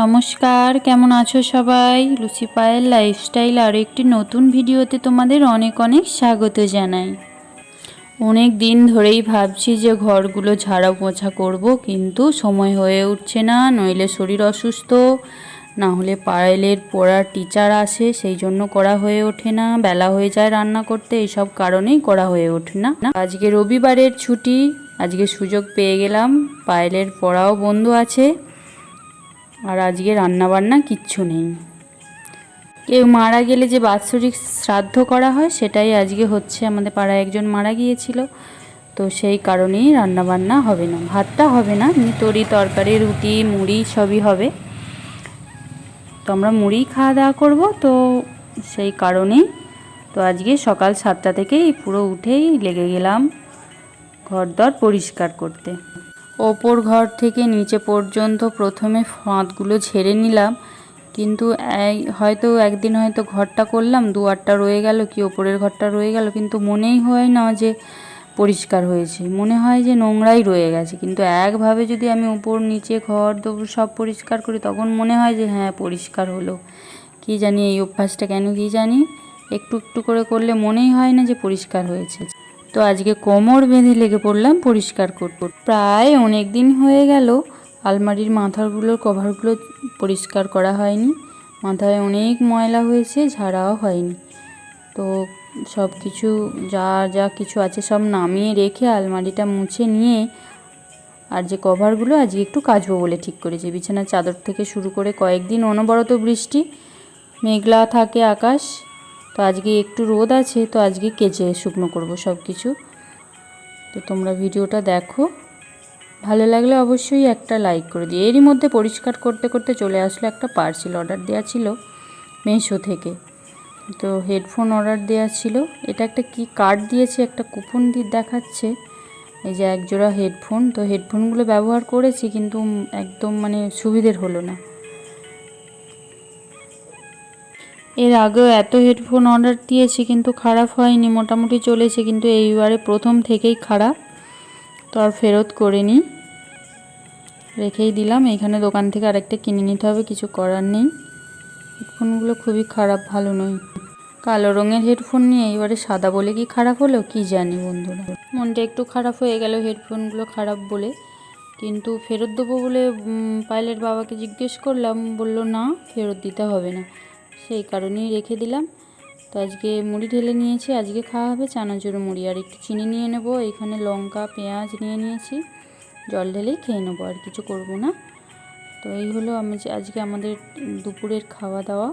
নমস্কার, কেমন আছো সবাই? লুচি পায়ের লাইফস্টাইল আর একটি নতুন ভিডিওতে তোমাদের অনেক অনেক স্বাগত জানাই। অনেক দিন ধরেই ভাবছি যে ঘরগুলো ঝাড়া পোছা করব, কিন্তু সময় হয়ে উঠছে না, নইলে শরীর অসুস্থ, না হলে পায়েলের পড়ার টিচার আসে, সেই জন্য করা হয়ে ওঠে না, বেলা হয়ে যায় রান্না করতে এইসব কারণেই করা হয়ে ওঠে না। আজকে রবিবারের ছুটি, আজকে সুযোগ পেয়ে গেলাম, পায়েলের পড়াও বন্ধ আছে আর আজকে রান্নাবান্না কিচ্ছু নেই। কেউ মারা গেলে যে বাৎসরিক শ্রাদ্ধ করা হয়, সেটাই আজকে হচ্ছে। আমাদের পাড়ায় একজন মারা গিয়েছিল, তো সেই কারণেই রান্নাবান্না হবে না। ভাতটা হবে না তরি, তরকারি, রুটি, মুড়ি সবই হবে। তো আমরা মুড়ি খাওয়া দাওয়া করব, তো সেই কারণেই। তো আজকে সকাল সাতটা থেকেই পুরো উঠেই লেগে গেলাম ঘর দর পরিষ্কার করতে। ওপর ঘর থেকে নিচে পর্যন্ত প্রথমে ফাঁদগুলো ঝেড়ে নিলাম, কিন্তু এই- হয়তো একদিন হয়তো ঘরটা করলাম, দুয়ারটা রয়ে গেল, কি ওপরের ঘরটা রয়ে গেল, কিন্তু মনেই হয় না যে পরিষ্কার হয়েছে। মনে হয় যে নোংরাই রয়ে গেছে, কিন্তু একভাবে যদি আমি উপর নিচে ঘর দোর সব পরিষ্কার করি, তখন মনে হয় যে হ্যাঁ পরিষ্কার হলো। কি জানি এই অভ্যাসটা কেন, কি জানি? একটু একটু করে করলে মনেই হয় না যে পরিষ্কার হয়েছে। তো আজকে কোমর বেঁধে লেগে পড়লাম পরিষ্কার করতে। প্রায় অনেক দিন হয়ে গেল, আলমারির মাথাগুলোর কভারগুলো পরিষ্কার করা হয়নি। মাথায় অনেক ময়লা হয়েছে, ঝাড়াও হয়নি। তো সব কিছু যা যা কিছু আছে সব নামিয়ে রেখে আলমারিটা মুছে নিয়ে আর যে কভারগুলো আজকে একটু কাচবো বলে ঠিক করেছি। বিছানার চাদর থেকে শুরু করে কয়েকদিন অনবরত বৃষ্টি, মেঘলা থাকে আকাশ তো আজকে একটু রোদ আছে, তো আজকে কেচে শুকনো করব সব কিছু তো তোমরা ভিডিওটা দেখো। ভালো লাগলে অবশ্যই একটা লাইক করে দিই এরই মধ্যে পরিষ্কার করতে করতে চলে আসলো একটা পার্সেল অর্ডার দেওয়া ছিল মেশো থেকে। তো হেডফোন অর্ডার দেওয়া ছিল। এটা একটা কি কার্ড দিয়েছে? একটা কুপন দিয়ে দেখাচ্ছে। এই যে একজোড়া হেডফোন তো হেডফোনগুলো ব্যবহার করেছি, কিন্তু একদম মানে সুবিধের হলো না। এর আগেও এত হেডফোন অর্ডার দিয়েছি কিন্তু খারাপ হয়নি মোটামুটি চলেছে কিন্তু এইবারে প্রথম থেকেই খারাপ। তো আর ফেরত করিনি। রেখেই দিলাম এখানে দোকান থেকে আরেকটা কিনে নিতে হবে কিছু করার নেই। হেডফোনগুলো খুবই খারাপ ভালো নয়। কালো রঙের হেডফোন নিয়ে এইবারে সাদা বলে কি খারাপ হলো? কি জানি বন্ধুরা। মনটা একটু খারাপ হয়ে গেল হেডফোনগুলো খারাপ বলে। কিন্তু ফেরত দেবো বলে উম, পাইলের বাবাকে জিজ্ঞেস করলাম বলল না ফেরত দিতে হবে না। সেই কারণেই রেখে দিলাম। তো আজকে মুড়ি ঢেলে নিয়েছি, আজকে খাওয়া হবে চানাচুর মুড়ি। আর একটু চিনি নিয়ে নেব, এখানে লঙ্কা, পেঁয়াজ নিয়ে নিয়েছি। জল ঢেলেই খেয়ে নেব, আর কিছু করব না। তো এই হলো আমি আজকে আমাদের দুপুরের খাওয়া দাওয়া।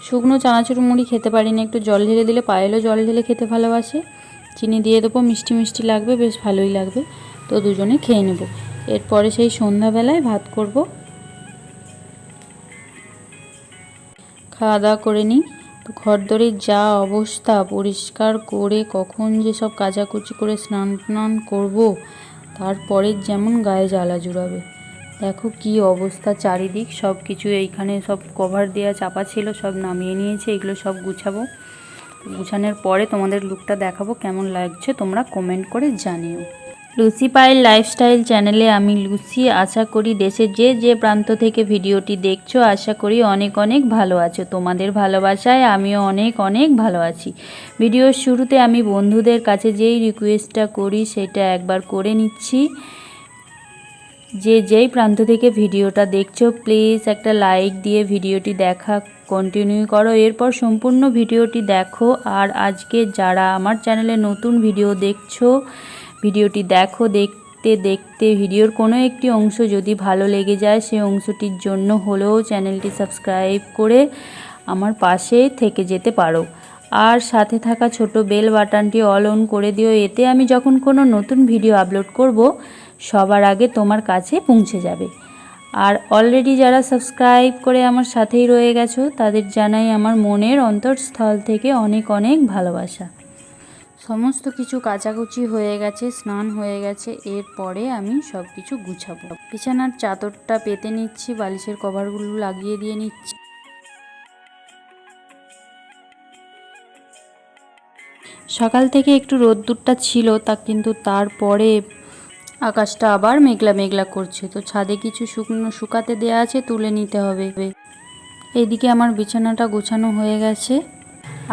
শুকনো চানাচুর মুড়ি খেতে পারি না একটু জল ঢেলে দিলে, পায়েলও জল ঢেলে খেতে ভালোবাসে। চিনি দিয়ে দেবো, মিষ্টি মিষ্টি লাগবে, বেশ ভালোই লাগবে। তো দুজনে খেয়ে নেব। এরপরে সেই সন্ধ্যাবেলায় ভাত করব। খাওয়া দাওয়া করে নিই। তো ঘরদরের যা অবস্থা পরিষ্কার করে কখন যে সব কাচাকুচি করে স্নান টান করব তারপরে যেমন গায়ে জ্বালা জুড়াবে। দেখো কি অবস্থা চারিদিক সব কিছু এইখানে সব কভার দেওয়া চাপা ছিল, সব নামিয়ে নিয়েছে, এগুলো সব গুছাবো। গুছানোর পরে তোমাদের লুকটা দেখাবো, কেমন লাগছে তোমরা কমেন্ট করে জানিও। লুসি পায়ের লাইফস্টাইল চ্যানেলে আমি লুসি আশা করি দেশের যে যে প্রান্ত থেকে ভিডিওটি দেখছ, আশা করি অনেক অনেক ভালো আছো। তোমাদের ভালোবাসায় আমিও অনেক অনেক ভালো আছি। ভিডিওর শুরুতে আমি বন্ধুদের কাছে যেই রিকোয়েস্টটা করি, সেটা একবার করে নিচ্ছি। যে যেই প্রান্ত থেকে ভিডিওটা দেখছ প্লিজ একটা লাইক দিয়ে ভিডিওটি দেখা কন্টিনিউ করো। এরপর সম্পূর্ণ ভিডিওটি দেখো। আর আজকে যারা আমার চ্যানেলে নতুন ভিডিও দেখছ ভিডিওটি দেখো, দেখতে দেখতে ভিডিওর কোনো একটি অংশ যদি ভালো লেগে যায়, সেই অংশটির জন্য হলেও চ্যানেলটি সাবস্ক্রাইব করে আমার পাশে থেকে যেতে পারো। আর সাথে থাকা ছোট বেল বাটনটি অল অন করে দিও, এতে আমি যখন কোনো নতুন ভিডিও আপলোড করব, সবার আগে তোমার কাছে পৌঁছে যাবে। আর অলরেডি যারা সাবস্ক্রাইব করে আমার সাথেই রয়ে গেছো, তাদের জানাই আমার মনের অন্তরস্থল থেকে অনেক অনেক ভালোবাসা। সমস্ত কিছু কাচাকুচি হয়ে গেছে, স্নান হয়ে গেছে এরপরে আমি সব কিছু গুছাবো। বিছানার চাদরটা পেতে নিচ্ছি, বালিশের কভারগুলো লাগিয়ে দিয়ে নিচ্ছি। সকাল থেকে একটু রোদ্দুরটা ছিল, তা কিন্তু তারপরে আকাশটা আবার মেঘলা মেঘলা করছে। তো ছাদে কিছু শুকনো শুকাতে দেয়া আছে, তুলে নিতে হবে। এইদিকে আমার বিছানাটা গোছানো হয়ে গেছে।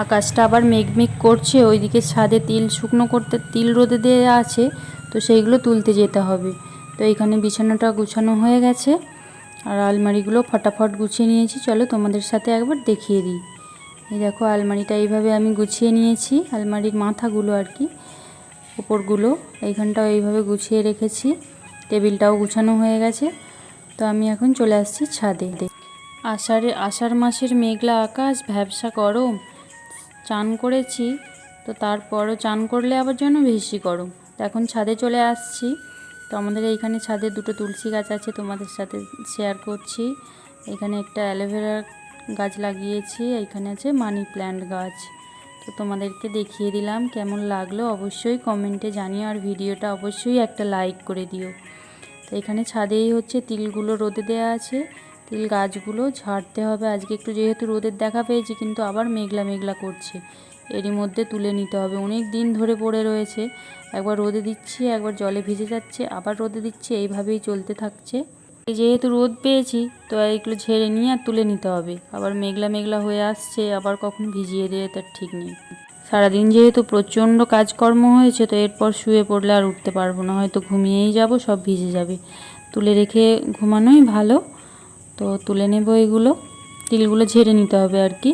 আকাশটা আবার মেঘমেঘ করছে, ওইদিকে ছাদে তিল শুকনো করতে, তিল রোদে দেওয়া আছে, তো সেইগুলো তুলতে যেতে হবে। তো এইখানে বিছানাটা গুছানো হয়ে গেছে, আর আলমারিগুলো ফটাফট গুছিয়ে নিয়েছি। চলো তোমাদের সাথে একবার দেখিয়ে দিই। এই দেখো, আলমারিটা এইভাবে আমি গুছিয়ে নিয়েছি, আলমারির মাথাগুলো আর কি ওপরগুলো এইখানটাও এইভাবে গুছিয়ে রেখেছি, টেবিলটাও গুছানো হয়ে গেছে। তো আমি এখন চলে আসছি ছাদে। আষাঢ়ে আষাঢ় মাসের মেঘলা আকাশ, ভ্যাবসা গরম চান করেছি, তো তারপরও চান করলে আবার যেন বেশি গরম। তো এখন ছাদে চলে আসছি। তো আমাদের এইখানে ছাদে দুটো তুলসী গাছ আছে, তোমাদের সাথে শেয়ার করছি। এখানে একটা অ্যালোভেরা গাছ লাগিয়েছি, এইখানে আছে মানি প্ল্যান্ট গাছ। তো তোমাদেরকে দেখিয়ে দিলাম কেমন লাগল, অবশ্যই কমেন্টে জানিও আর ভিডিওটা অবশ্যই একটা লাইক করে দিও। তো এখানে ছাদেই হচ্ছে তিলগুলো রোদে দেওয়া আছে। তিল গাছগুলো ঝাড়তে হবে। আজকে একটু যেহেতু রোদের দেখা পেয়েছি, কিন্তু আবার মেঘলা মেঘলা করছে। এরই মধ্যে তুলে নিতে হবে। অনেক দিন ধরে পড়ে রয়েছে। একবার রোদে দিচ্ছি, একবার জলে ভিজে যাচ্ছে, আবার রোদে দিচ্ছি, এইভাবেই চলতে থাকছে। যেহেতু রোদ পেয়েছি, তো এইগুলো ঝেড়ে নিয়ে আর তুলে নিতে হবে। আবার মেঘলা মেঘলা হয়ে আসছে, আবার কখন ভিজিয়ে দেবে তার ঠিক নেই। সারাদিন যেহেতু প্রচণ্ড কাজকর্ম হয়েছে, তো এরপর শুয়ে পড়লে আর উঠতে পারব না। হয়তো ঘুমিয়েই যাব, সব ভিজে যাবে। তুলে রেখে ঘুমানোই ভালো। তো তুলে নেব এগুলো। তিলগুলো ঝেড়ে নিতে হবে আর কি।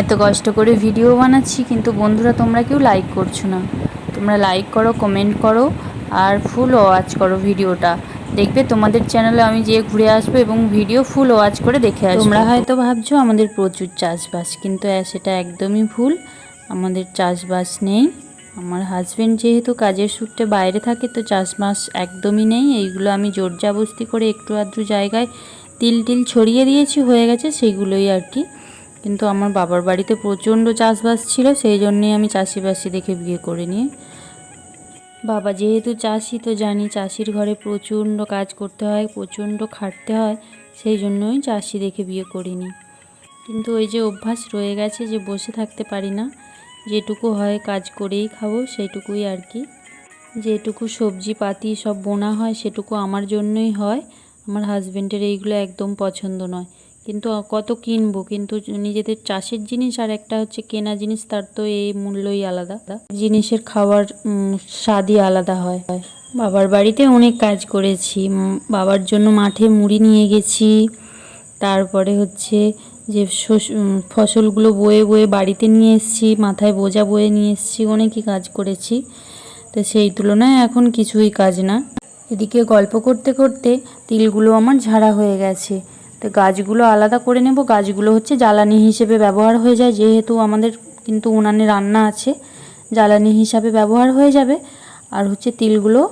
এত কষ্ট করে ভিডিও বানাচ্ছি, কিন্তু বন্ধুরা তোমরা কেউ লাইক করছ না। তোমরা লাইক করো কমেন্ট করো। আর ফুল ওয়াচ করো ভিডিওটা। দেখবে তোমাদের চ্যানেলে আমি যেয়ে ঘুরে আসব এবং ভিডিও ফুল ওয়াচ করে দেখে আসব। তোমরা হয়তো ভাবছ আমাদের প্রচুর চাষবাস কিন্তু আহ, সেটা একদমই ভুল। আমাদের চাষবাস নেই। আমার হাজব্যান্ড যেহেতু কাজের সূত্রে বাইরে থাকে তো চাষবাস একদমই নেই। এইগুলো আমি জোর জাবস্তি করে একটু আধটু জায়গায় তিল টিল ছড়িয়ে দিয়েছি হয়ে গেছে সেইগুলোই আর কি। কিন্তু আমার বাবার বাড়িতে প্রচণ্ড চাষবাস ছিল সেই জন্যেই আমি চাষিবাসি দেখে বিয়ে করে নিয়ে বাবা, যেহেতু চাষি, তো জানি চাষির ঘরে প্রচণ্ড কাজ করতে হয়, প্রচণ্ড খাটতে হয়, সেই জন্যই চাষি দেখে বিয়ে করিনি। কিন্তু ওই যে অভ্যাস রয়ে গেছে যে বসে থাকতে পারি না, যেটুকু হয় কাজ করেই খাব, সেইটুকুই আর কি। যেটুকু সবজি পাতি সব বোনা হয়, সেটুকু আমার জন্যই হয়, আমার হাজব্যান্ডের এইগুলো একদম পছন্দ নয়। কিন্তু কত কিনবো? কিন্তু নিজেদের চাষের জিনিস আর একটা হচ্ছে কেনা জিনিস, তার তো এই মূল্যই আলাদা। জিনিসের খাওয়ার স্বাদই আলাদা হয়। বাবার বাড়িতে অনেক কাজ করেছি। বাবার জন্য মাঠে মুড়ি নিয়ে গেছি। তারপরে হচ্ছে যে ফসলগুলো বয়ে বয়ে বাড়িতে নিয়ে এসেছি, মাথায় বোঝা বয়ে নিয়ে এসেছি, অনেকই কাজ করেছি। তো সেই তুলনায় এখন কিছুই কাজ না। এদিকে গল্প করতে করতে তিলগুলো আমার ঝাড়া হয়ে গেছে। তো গাছগুলো আলাদা করে নেব। গাছগুলো হচ্ছে জ্বালানি হিসেবে ব্যবহার হয়ে যায়। যেহেতু আমাদের কিন্তু উনানে রান্না আছে, জ্বালানি হিসাবে ব্যবহার হয়ে যাবে। আর হচ্ছে তিলগুলো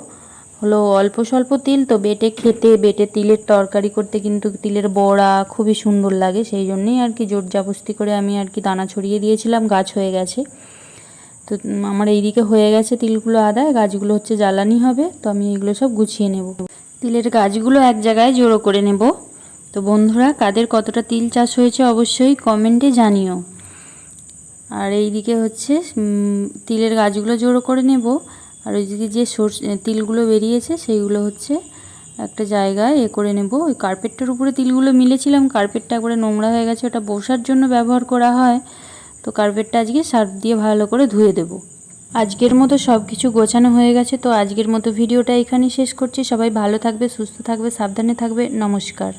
হলো অল্প স্বল্প তিল, তো বেটে খেতে, বেটে তিলের তরকারি করতে কিন্তু তিলের বড়া খুবই সুন্দর লাগে। সেই জন্যেই আর কি জোর জাবস্তি করে আমি আর কি দানা ছড়িয়ে দিয়েছিলাম, গাছ হয়ে গেছে। তো আমার এইদিকে হয়ে গেছে তিলগুলো আদায়। গাছগুলো হচ্ছে জ্বালানি হবে, তো আমি এগুলো সব গুছিয়ে নেব। তিলের গাছগুলো এক জায়গায় জড়ো করে নেব। তো বন্ধুরা, কাদের কতটা তিল চাষ হয়েছে অবশ্যই কমেন্টে জানিও। আর এইদিকে হচ্ছে তিলের গাছগুলো জড়ো করে নেব। আর ওইদিকে যে সর্ষে তিলগুলো বেরিয়েছে, সেইগুলো হচ্ছে একটা জায়গায় এ করে নেব। ওই কার্পেটটার উপরে তিলগুলো মিলেছিলাম, কার্পেটটা একবারে নোংরা হয়ে গেছে, ওটা বসার জন্য ব্যবহার করা হয়। তো কার্পেটটা আজকে সার্ফ দিয়ে ভালো করে ধুয়ে দেব। আজকের মতো সব কিছু গোছানো হয়ে গেছে, তো আজকের মতো ভিডিওটা এখানেই শেষ করছি। সবাই ভালো থাকবে, সুস্থ থাকবে, সাবধানে থাকবে। নমস্কার।